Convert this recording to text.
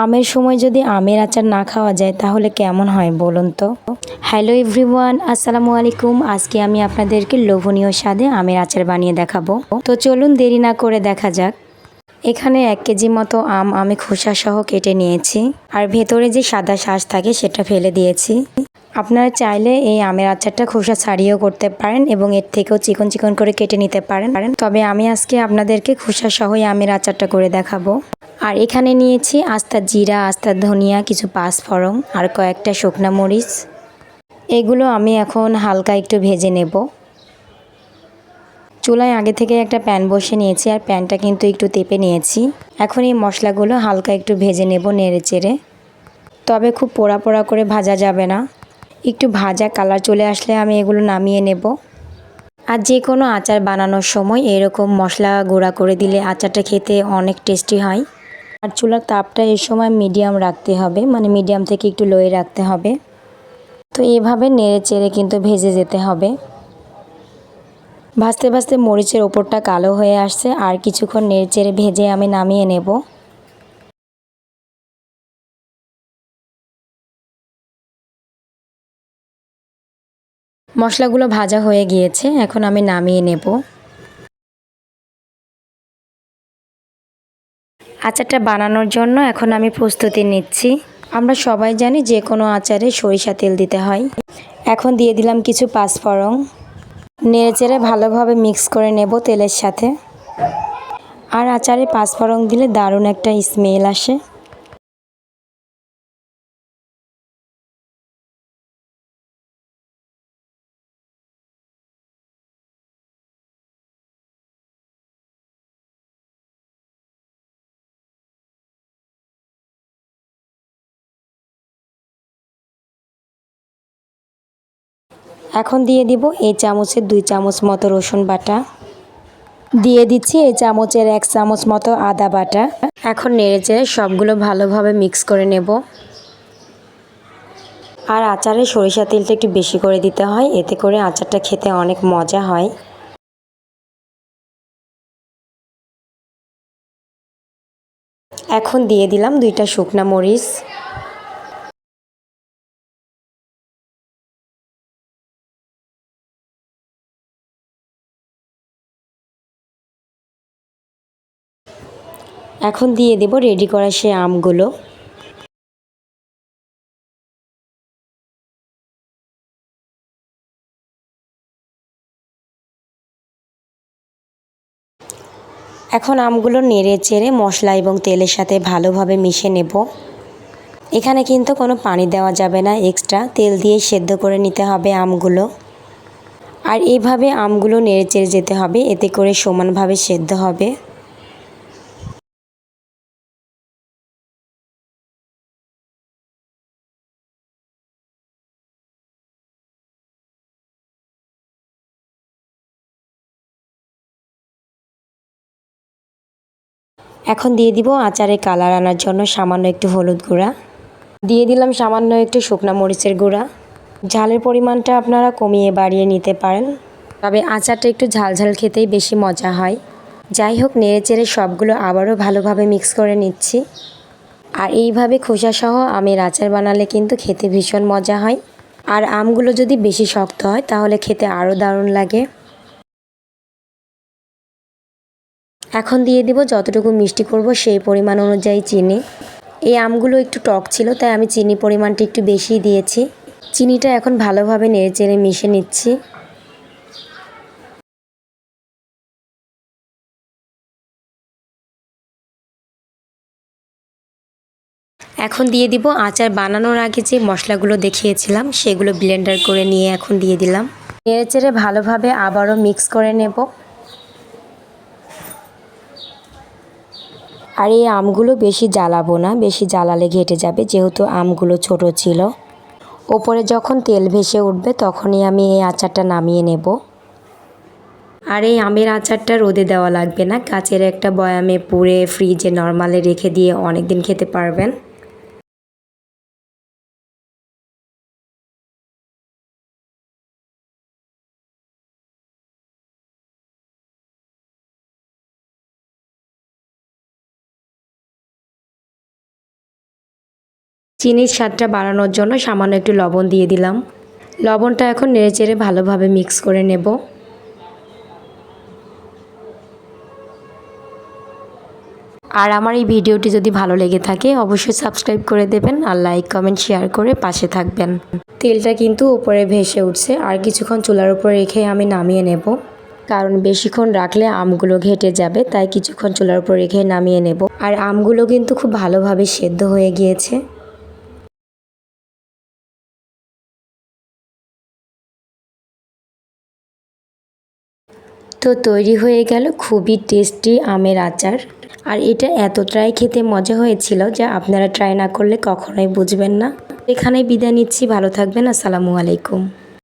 আমের সময় যদি আমের আচার না খাওয়া যায়, তাহলে কেমন হয় বলুন তো? হ্যালো এভরিওয়ান আসসালামু আলাইকুম। আজকে আমি আপনাদেরকে লোভনীয় স্বাদে আমের আচার বানিয়ে দেখাবো। তো চলুন দেরি না করে দেখা যাক। এখানে এক কেজি মতো আম আমি খোসা সহ কেটে নিয়েছি। আর ভেতরে যে সাদা শ্বাস থাকে, সেটা ফেলে দিয়েছি। আপনারা চাইলে এই আমের আচারটা খোসা ছাড়িয়েও করতে পারেন এবং এর থেকেও চিকন চিকন করে কেটে নিতে পারেন। তবে আমি আজকে আপনাদেরকে খোসা সহই আমের আচারটা করে দেখাবো। আর এখানে নিয়েছি আস্তা জিরা, আস্তা ধনিয়া, কিছু পাঁচফড়ং আর কয়েকটা শুকনা মরিচ। এগুলো আমি এখন হালকা একটু ভেজে নেব। চুলায় আগে থেকে একটা প্যান বসে নিয়েছি আর প্যানটা কিন্তু একটু তেপে নিয়েছি। এখন এই মশলাগুলো হালকা একটু ভেজে নেব নেড়ে চেড়ে। তবে খুব পোড়া পোড়া করে ভাজা যাবে না। একটু ভাজা কালার চলে আসলে আমি এগুলো নামিয়ে নেব। আর যে কোনো আচার বানানোর সময় এরকম মশলা গুঁড়া করে দিলে আচারটা খেতে অনেক টেস্টি হয়। আর চুলার তাপটা এই সময় মিডিয়াম রাখতে হবে মানে মিডিয়াম থেকে একটু লোয়ে রাখতে হবে। তো এভাবে নেড়ে চেড়ে কিন্তু ভেজে যেতে হবে। ভাজতে ভাজতে মরিচের ওপরটা কালো হয়ে আসছে, আর কিছুক্ষণ নেড়ে চেড়ে ভেজে আমি নামিয়ে নেব। মশলাগুলো ভাজা হয়ে গিয়েছে, এখন আমি নামিয়ে নেব। আচারটা বানানোর জন্য এখন আমি প্রস্তুতি নিচ্ছি। আমরা সবাই জানি যে কোনো আচারে সরিষা তেল দিতে হয়। এখন দিয়ে দিলাম কিছু পাঁচফড়ং নেড়েচেড়ে ভালোভাবে মিক্স করে নেব তেলের সাথে। আর আচারে পাঁচফড়ং দিলে দারুণ একটা স্মেল আসে। এখন দিয়ে দিব এই চামচের দুই চামচ মতো রসুন বাটা। দিয়ে দিচ্ছি এই চামচের এক চামচ মতো আদা বাটা। এখন নেড়ে চেড়ে সবগুলো ভালোভাবে মিক্স করে নেব। আর আচারে সরিষা তেলটা একটু বেশি করে দিতে হয়, এতে করে আচারটা খেতে অনেক মজা হয়। এখন দিয়ে দিলাম দুইটা শুকনা মরিচ। এখন দিয়ে দেব রেডি করা সে আমগুলো। এখন আমগুলো নেড়ে চেড়ে মশলা এবং তেলের সাথে ভালোভাবে মিশে নেব। এখানে কিন্তু কোনো পানি দেওয়া যাবে না এক্সট্রা তেল দিয়ে সেদ্ধ করে নিতে হবে আমগুলো। আর এইভাবে আমগুলো নেড়ে চেড়ে যেতে হবে, এতে করে সমানভাবে সেদ্ধ হবে। এখন দিয়ে দিব আচারে কালার আনার জন্য সামান্য একটু হলুদ গুঁড়া। দিয়ে দিলাম সামান্য একটু শুকনা মরিচের গুঁড়া। ঝালের পরিমাণটা আপনারা কমিয়ে বাড়িয়ে নিতে পারেন। তবে আচারটা একটু ঝাল ঝাল খেতেই বেশি মজা হয়। যাই হোক নেড়ে চেড়ে সবগুলো আবারও ভালোভাবে মিক্স করে নিচ্ছি। আর এইভাবে খোসাসহ আমের আচার বানালে কিন্তু খেতে ভীষণ মজা হয়। আর আমগুলো যদি বেশি শক্ত হয়, তাহলে খেতে আরও দারুণ লাগে। এখন দিয়ে দিব যতটুকু মিষ্টি করব সেই পরিমাণ অনুযায়ী চিনি। এই আমগুলো একটু টক ছিল, তাই আমি চিনি পরিমাণটা একটু বেশি দিয়েছি। চিনিটা এখন ভালোভাবে নেড়ে চেড়ে মিশে নিচ্ছি। এখন দিয়ে দিব আচার বানানোর আগে যে মশলাগুলো দেখিয়েছিলাম, সেগুলো ব্লেন্ডার করে নিয়ে এখন দিয়ে দিলাম। নেড়ে চেড়ে ভালোভাবে আবারও মিক্স করে নেব। আর এই আমগুলো বেশি জ্বালাবো না, বেশি জ্বালালে ঘেটে যাবে, যেহেতু আমগুলো ছোট ছিল। ওপরে যখন তেল ভেসে উঠবে, তখনই আমি এই আচারটা নামিয়ে নেব। আর এই আমের আচারটা রোদে দেওয়া লাগবে না কাচের একটা বয়ামে পুড়ে ফ্রিজে নর্মালে রেখে দিয়ে অনেক দিন খেতে পারবেন। চিনির স্বাদটা বাড়ানোর জন্য সামান্য একটু লবণ দিয়ে দিলাম। লবণটা এখন নেড়েচেড়ে ভালোভাবে মিক্স করে নেব। আর আমার এই ভিডিওটি যদি ভালো লেগে থাকে, অবশ্যই সাবস্ক্রাইব করে দেবেন আর লাইক, কমেন্ট, শেয়ার করে পাশে থাকবেন। তেলটা কিন্তু উপরে ভেসে উঠছে, আর কিছুক্ষণ চুলার উপর রেখে আমি নামিয়ে নেব। কারণ বেশিক্ষণ রাখলে আমগুলো ঘেটে যাবে, তাই কিছুক্ষণ চুলার উপর রেখে নামিয়ে নেব। আর আমগুলো কিন্তু খুব ভালোভাবে সেদ্ধ হয়ে গিয়েছে। তো তৈরি হয়ে গেল খুবই টেস্টি আমের আচার। আর এটা এতটাই খেতে মজা হয়েছিল যে আপনারা ট্রাই না করলে কখনোই বুঝবেন না। এখানে বিদায় নিচ্ছি, ভালো থাকবেন, আসসালামু আলাইকুম।